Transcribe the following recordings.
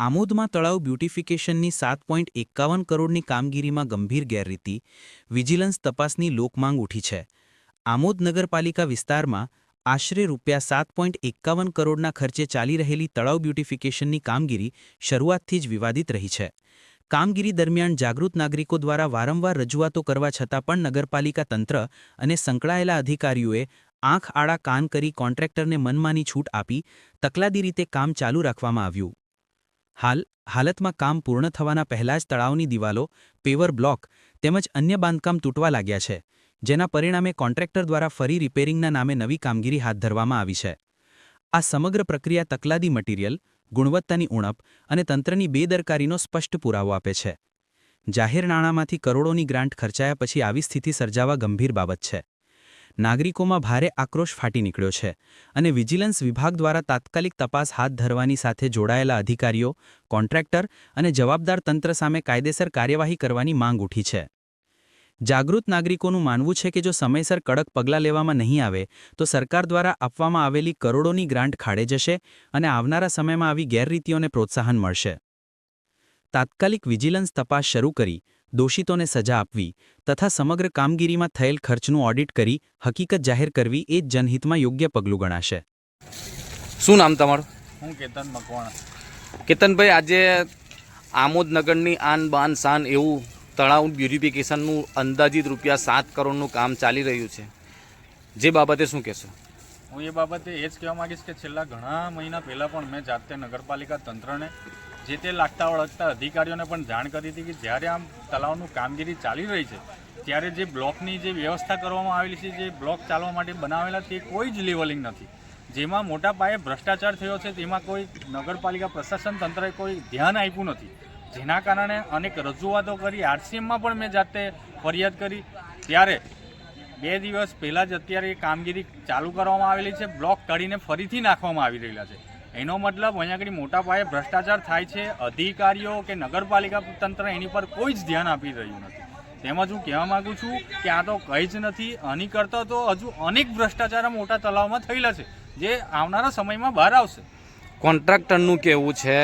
આમોદમાં તળાવ બ્યુટિફિકેશનની સાત પોઈન્ટ એકાવન કરોડની કામગીરીમાં ગંભીર ગેરરીતિ, વિજિલન્સ તપાસની લોકમાંગ ઉઠી છે. આમોદ નગરપાલિકા વિસ્તારમાં આશરે રૂપિયા સાત પોઈન્ટ એકાવન કરોડના ખર્ચે ચાલી રહેલી તળાવ બ્યુટિફિકેશનની કામગીરી શરૂઆતથી જ વિવાદિત રહી છે. કામગીરી દરમિયાન જાગૃત નાગરિકો દ્વારા વારંવાર રજૂઆતો કરવા છતાં પણ નગરપાલિકા તંત્ર અને સંકળાયેલા અધિકારીઓએ આંખ આડા કાન કરી કોન્ટ્રાક્ટરને મનમાની છૂટ આપી તકલાદી રીતે કામ ચાલુ રાખવામાં આવ્યું. હાલ, હાલતમાં કામ પૂર્ણ થવાના પહેલા જ તળાવની દિવાલો, પેવર બ્લોક તેમજ અન્ય બાંધકામ તૂટવા લાગ્યા છે, જેના પરિણામે કોન્ટ્રાક્ટર દ્વારા ફરી રિપેરિંગના નામે નવી કામગીરી હાથ ધરવામાં આવી છે. આ સમગ્ર પ્રક્રિયા તકલાદી મટીરિયલ, ગુણવત્તાની ઉણપ અને તંત્રની બેદરકારીનો સ્પષ્ટ પુરાવો આપે છે. જાહેર નાણાંમાંથી કરોડોની ગ્રાન્ટ ખર્ચાયા પછી આવી સ્થિતિ સર્જાવા ગંભીર બાબત છે. નાગરિકોમાં ભારે આક્રોશ ફાટી નીકળ્યો છે અને વિજિલન્સ વિભાગ દ્વારા તાત્કાલિક તપાસ હાથ ધરવાની સાથે જોડાયેલા અધિકારીઓ, કોન્ટ્રાક્ટર અને જવાબદાર તંત્ર સામે કાયદેસર કાર્યવાહી કરવાની માંગ ઉઠી છે. જાગૃત નાગરિકોનું માનવું છે કે જો સમયસર કડક પગલાં લેવામાં નહીં આવે, તો સરકાર દ્વારા આપવામાં આવેલી કરોડોની ગ્રાન્ટ ખાડે જશે અને આવનારા સમયમાં આવી ગેરરીતિઓને પ્રોત્સાહન મળશે. તાત્કાલિક વિજિલન્સ તપાસ શરૂ કરી દોષિતોને સજા આપવી તથા સમગ્ર કામગીરીમાં થયેલ ખર્ચનું ઓડિટ કરી હકીકત જાહેર કરવી એ જ જનહિતમાં યોગ્ય પગલું ગણાશે. શું નામ તમારું? હું કેતન મકવાણા. કેતનભાઈ આજે આમોદ નગરની આન બાન શાન એવું તળાવ બ્યુરિફિકેશનનું અંદાજિત રૂપિયા સાત કરોડનું કામ ચાલી રહ્યું છે. જે બાબતે શું કહેશો? હું એ બાબતે એ જ કહેવા માંગીશ કે છેલ્લા ઘણા મહિના પહેલાં પણ મેં જાતે નગરપાલિકા તંત્રને જે તે લાગતા વળગતા અધિકારીઓને પણ જાણ કરી હતી કે જ્યારે આમ તળાવનું કામગીરી ચાલી રહી છે, ત્યારે જે બ્લોકની જે વ્યવસ્થા કરવામાં આવેલી છે, જે બ્લોક ચાલવા માટે બનાવેલા તે કોઈ જ લેવલિંગ નથી. જેમાં મોટા પાયે ભ્રષ્ટાચાર થયો છે, તેમાં કોઈ નગરપાલિકા પ્રશાસન તંત્રએ કોઈ ધ્યાન આપ્યું નથી. જેના કારણે અનેક રજૂઆતો કરી, આરસીએમમાં પણ મેં જાતે ફરિયાદ કરી. ત્યારે બે દિવસ પહેલાં જ અત્યારે કામગીરી ચાલુ કરવામાં આવેલી છે, બ્લોક કાઢીને ફરીથી નાખવામાં આવી રહેલા છે. એનો મતલબ અહીંયા આગળ મોટા પાયે ભ્રષ્ટાચાર થાય છે. અધિકારીઓ કે નગરપાલિકા તંત્ર એની પર કોઈ જ ધ્યાન આપી રહ્યું નથી. તેમજ હું કહેવા માગું છું કે આ તો કંઈ જ નથી, આની કરતાં તો હજુ અનેક ભ્રષ્ટાચાર મોટા તલાવમાં થયેલા છે, જે આવનારા સમયમાં બહાર આવશે. કોન્ટ્રાક્ટરનું કહેવું છે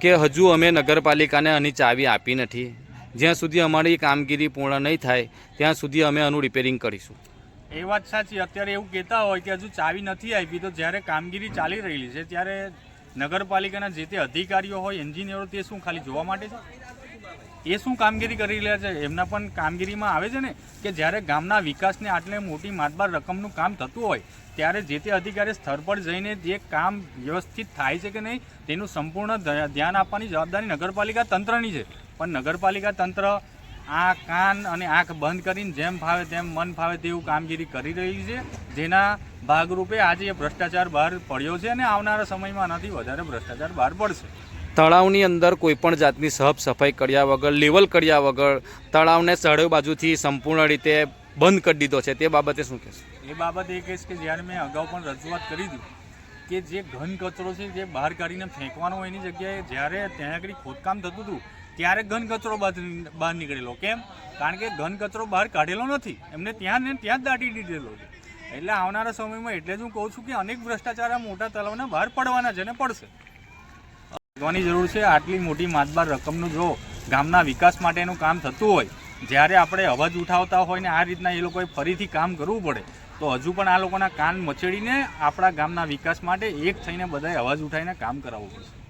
કે હજુ અમે નગરપાલિકાને આની ચાવી આપી નથી. જ્યાં સુધી અમારી કામગીરી પૂર્ણ નહીં થાય, ત્યાં સુધી અમે આનું રિપેરિંગ કરીશું. એ વાત સાચી. અત્યારે એવું કહેતા હોય કે હજુ ચાવી નથી આપી, તો જ્યારે કામગીરી ચાલી રહેલી છે, ત્યારે નગરપાલિકાના જે તે અધિકારીઓ હોય, એન્જિનિયરો, તે શું ખાલી જોવા માટે છે? એ શું કામગીરી કરી રહ્યા છે? એમના પણ કામગીરીમાં આવે છે ને કે જ્યારે ગામના વિકાસને આટલે મોટી માતબાર રકમનું કામ થતું હોય, ત્યારે જે તે અધિકારી સ્થળ પર જઈને જે કામ વ્યવસ્થિત થાય છે કે નહીં, તેનું સંપૂર્ણ ધ્યાન આપવાની જવાબદારી નગરપાલિકા તંત્રની છે. પણ નગરપાલિકા તંત્ર આ કાન અને આંખ બંધ કરીને જેમ ફાવે તેમ મન ફાવે તેવું કામગીરી કરી રહી છે જેના ભાગરૂપે આજે એ ભ્રષ્ટાચાર બહાર પડ્યો છે અને આવનારા સમયમાં આનાથી વધારે ભ્રષ્ટાચાર બહાર પડશે. તળાવની અંદર કોઈપણ જાતની સાફ સફાઈ કર્યા વગર લેવલ કર્યા વગર તળાવને ચારે બાજુથી સંપૂર્ણ રીતે બંધ કરી દીધો છે. તે બાબતે શું કહેશો? એ બાબત એ કહીશ કે જ્યારે મેં અગાઉ પણ રજૂઆત કરી હતી કે જે ઘન કચરો છે, જે બહાર કાઢીને ફેંકવાનો હોય એની જગ્યાએ જ્યારે ત્યાં આગળ ખોદકામ થતું હતું, ત્યારે ઘન કચરો બહાર નીકળેલો. કેમ? કારણ કે ઘન કચરો બહાર કાઢેલો નથી. એમને ત્યાં ને ત્યાં જ દાટી દીધેલો છે. એટલે આવનારા સમયમાં એટલે જ હું કહું છું કે અનેક ભ્રષ્ટાચાર આ મોટા તળાવના બહાર પડવાના છે અને પડશે. કરવાની જરૂર છે. આટલી મોટી માતબાર રકમનું જો ગામના વિકાસ માટેનું કામ થતું હોય જ્યારે આપણે અવાજ ઉઠાવતા હોય ને આ રીતના એ લોકોએ ફરીથી કામ કરવું પડે, તો હજુ પણ આ લોકોના કાન મચેડીને આપણા ગામના વિકાસ માટે એક થઈને બધાએ અવાજ ઉઠાવીને કામ કરાવવું પડશે.